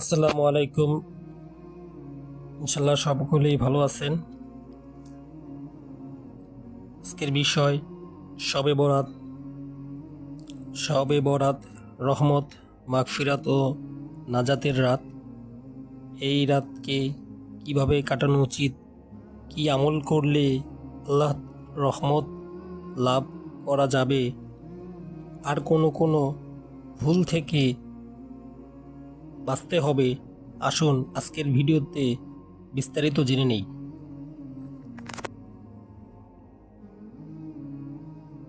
আসসালামু আলাইকুম। ইনশাল্লাহ সকলেই ভালো আছেন। আজকের বিষয়, শবে বরাত। শবে বরাত, রহমত, মাগফিরাত ও নাজাতের রাত। এই রাতকে কীভাবে কাটানো উচিত, কি আমল করলে আল্লাহ রহমত লাভ করা যাবে, আর কোনো কোনো ভুল থেকে বাঁচতে হবে। আসুন, আজকের ভিডিওতে বিস্তারিত জেনে নেই।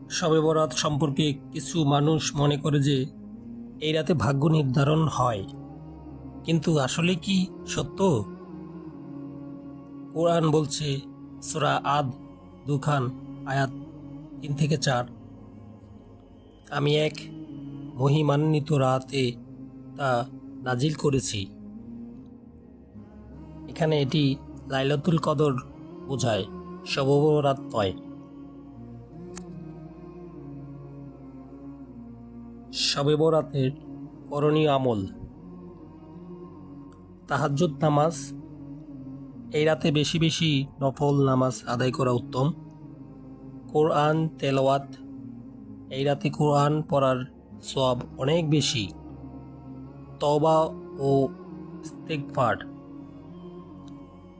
শবে বরাত সম্পর্কে কিছু মানুষ মনে করে যে, এই রাতে ভাগ্য নির্ধারণ হয়। কিন্তু আসলে কি সত্য? কোরআন বলছে, সোরা আদ, দুখান, আয়াত তিন থেকে চার। আমি এক মহিমান্বিত রাতে তা নাজিল করেছি। এখানে এটি লাইলাতুল কদর বোঝায় শবরাত নয়। শবে বরাতের করণীয় আমল। তাহাজ্জুদ নামাজ, এই রাতে বেশি বেশি নফল নামাজ আদায় করা উত্তম। কোরআন তেলাওয়াত, এই রাতে কোরআন পড়ার সব অনেক বেশি। তবা ও ইস্তেকফার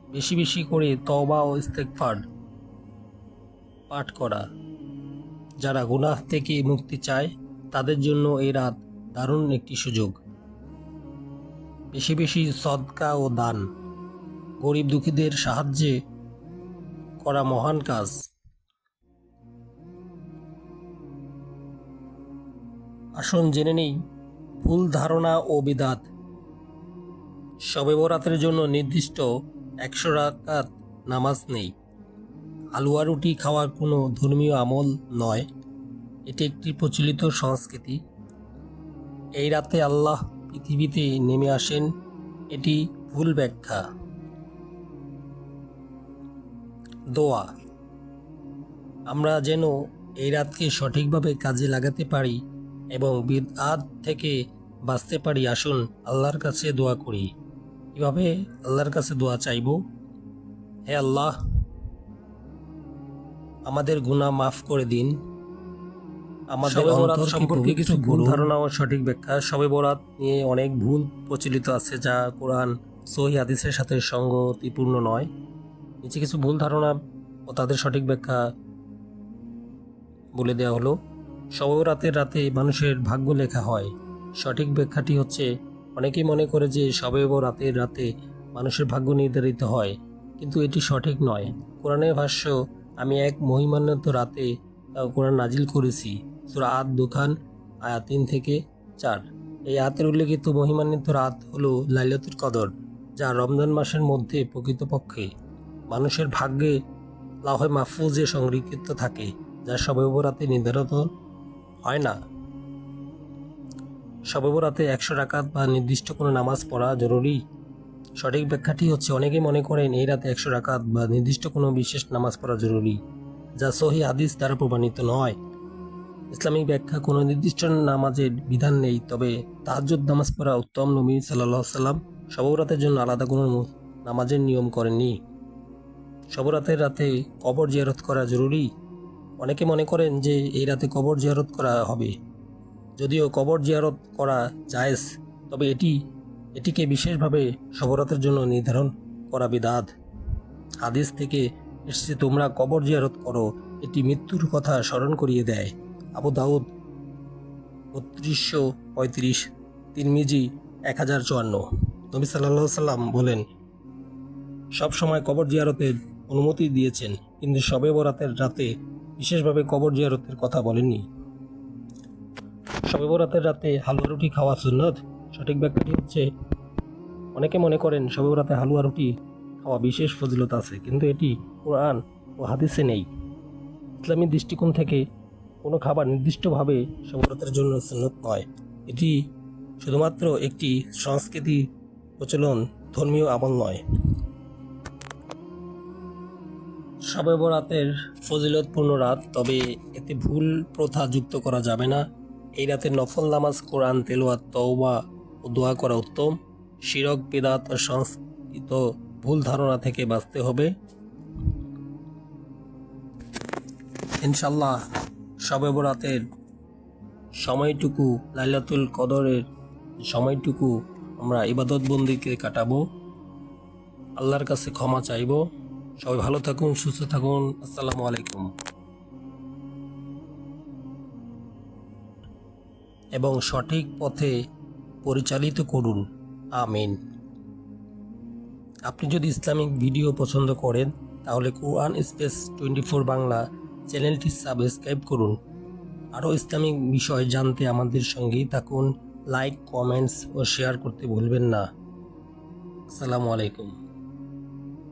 বেশি বেশি করে তবা ও ইস্তেকফার পাঠ করা। যারা গুনাহ থেকে মুক্তি চায়, তাদের জন্য এই রাত দারুণ একটি সুযোগ। বেশি বেশি সদকা ও দান। গরিব দুঃখীদের সাহায্যে করা মহান কাজ। আসুন জেনে নেই ভুল ধারণা ও বিদাত। শবে বরাতের জন্য নির্দিষ্ট একশো রাকাত নামাজ নেই। আলুয়া রুটি খাওয়ার কোনো ধর্মীয় আমল নয়। এটি একটি প্রচলিত সংস্কৃতি। এই রাতে আল্লাহ পৃথিবীতে নেমে আসেন, এটি ভুল ব্যাখ্যা। দোয়া। আমরা যেন এই রাতকে সঠিকভাবে কাজে লাগাতে পারি এবং বিদআত থেকে বাঁচতে পারি আসুন আল্লাহর কাছে দোয়া করি। কীভাবে আল্লাহর কাছে দোয়া চাইব? হে আল্লাহ আমাদের গুনাহ মাফ করে দিন। আমাদের বরাত সম্পর্কে কিছু ভুল ধারণা ও সঠিক ব্যাখ্যা শবে বরাত নিয়ে অনেক ভুল প্রচলিত আছে যা কোরআন সহি হাদিসের সাথে সঙ্গতিপূর্ণ নয়। নিচে কিছু ভুল ধারণা ও তাদের সঠিক ব্যাখ্যা বলে দেওয়া হলো। শবে রাতের রাতে মানুষের ভাগ্য লেখা হয়। সঠিক ব্যাখ্যাটি হচ্ছে, অনেকেই মনে করে যে শবে রাতের রাতে মানুষের ভাগ্য নির্ধারিত হয়, কিন্তু এটি সঠিক নয়। কোরআনের ভাষ্য, আমি এক মহিমান্বিত রাতে কোরআন নাজিল করেছি। সুরা আদ দুখান আয়া তিন থেকে চার। এই আতের উল্লেখিত মহিমান্বিত রাত হল লাইলাতুল কদর, যা রমজান মাসের মধ্যে প্রকৃতপক্ষে মানুষের ভাগ্যে লাহে মাহফুজে সংরক্ষিত থাকে, যা শবে রাতে নির্ধারিত হয় না। শবে বরাতে একশো রাকাত বা নির্দিষ্ট কোনো নামাজ পড়া জরুরি? সঠিক ব্যাখ্যাটি হচ্ছে অনেকে মনে করেন এই রাতে একশো রাকাত বা নির্দিষ্ট কোনো বিশেষ নামাজ পড়া জরুরি, যা সহি হাদিস দ্বারা প্রমাণিত নয়। ইসলামিক ব্যাখ্যা কোনো নির্দিষ্ট নামাজের বিধান নেই, তবে তাহাজ্জুদ নামাজ পড়া উত্তম নবী সাল্লাহ সাল্লাম শবরাতের জন্য আলাদা কোনো নামাজের নিয়ম করেননি। শবরাতের রাতে কবর জিয়ারত করা জরুরি? অনেকে মনে করেন যে এই রাতে কবর জিয়ারত করা হবে। যদিও কবর জিয়ারত করা জায়েজ, তবে এটি, এটিকে বিশেষভাবে শবরাতের জন্য নির্ধারণ করা বিদাত। হাদিস থেকে এসেছে, তোমরা কবর জিয়ারত করো, এটি মৃত্যুর কথা স্মরণ করিয়ে দেয়। আবু দাউদ বত্রিশশো পঁয়ত্রিশ তিন তিরমিজি এক হাজার চুয়ান্ন। নবী সাল্লাহ সাল্লাম বলেন, সব সময় কবর জিয়ারতের অনুমতি দিয়েছেন, কিন্তু শবে বরাতের রাতে বিশেষভাবে কবর জিয়ারতের কথা বলেননি। শবে বরাতের রাতে হালুয়া রুটি খাওয়া সুন্নত? সঠিক ব্যাখ্যাটি হচ্ছে, অনেকে মনে করেন শবে বরাতে হালুয়া রুটি খাওয়া বিশেষ ফজিলত আছে, কিন্তু এটি কোরআন ও হাদিসে নেই। ইসলামী দৃষ্টিকোণ থেকে কোনো খাবার নির্দিষ্টভাবে শবরাতের জন্য সুন্নত নয়। এটি শুধুমাত্র একটি সংস্কৃতি প্রচলন, ধর্মীয় আমল নয়। শবে বরাতের ফজিলতপূর্ণ রাত, তবে এতে ভুল প্রথা যুক্ত করা যাবে না। এই রাতে নফল নামাজ, কোরআন, তেলোয়াত, তওবা ও দোয়া করা উত্তম। শিরক, বেদাত ও সংস্কৃত ভুল ধারণা থেকে বাঁচতে হবে। ইনশাল্লাহ শবে বরাতের সময়টুকু, লাইলাতুল কদরের সময়টুকু আমরা ইবাদতবন্দিকে কাটাবো। আল্লাহর কাছে ক্ষমা চাইব। সবাই ভালো থাকুন, সুস্থ থাকুন। আসসালামু আলাইকুম। এবং সঠিক পথে পরিচালিত করুন। আমিন। আপনি যদি ইসলামিক ভিডিও পছন্দ করেন, তাহলে কোরআন স্পেস টোয়েন্টি ফোর বাংলা চ্যানেলটি সাবস্ক্রাইব করুন। আরও ইসলামিক বিষয় জানতে আমাদের সঙ্গেই থাকুন। লাইক, কমেন্টস ও শেয়ার করতে ভুলবেন না। আসসালামু আলাইকুম।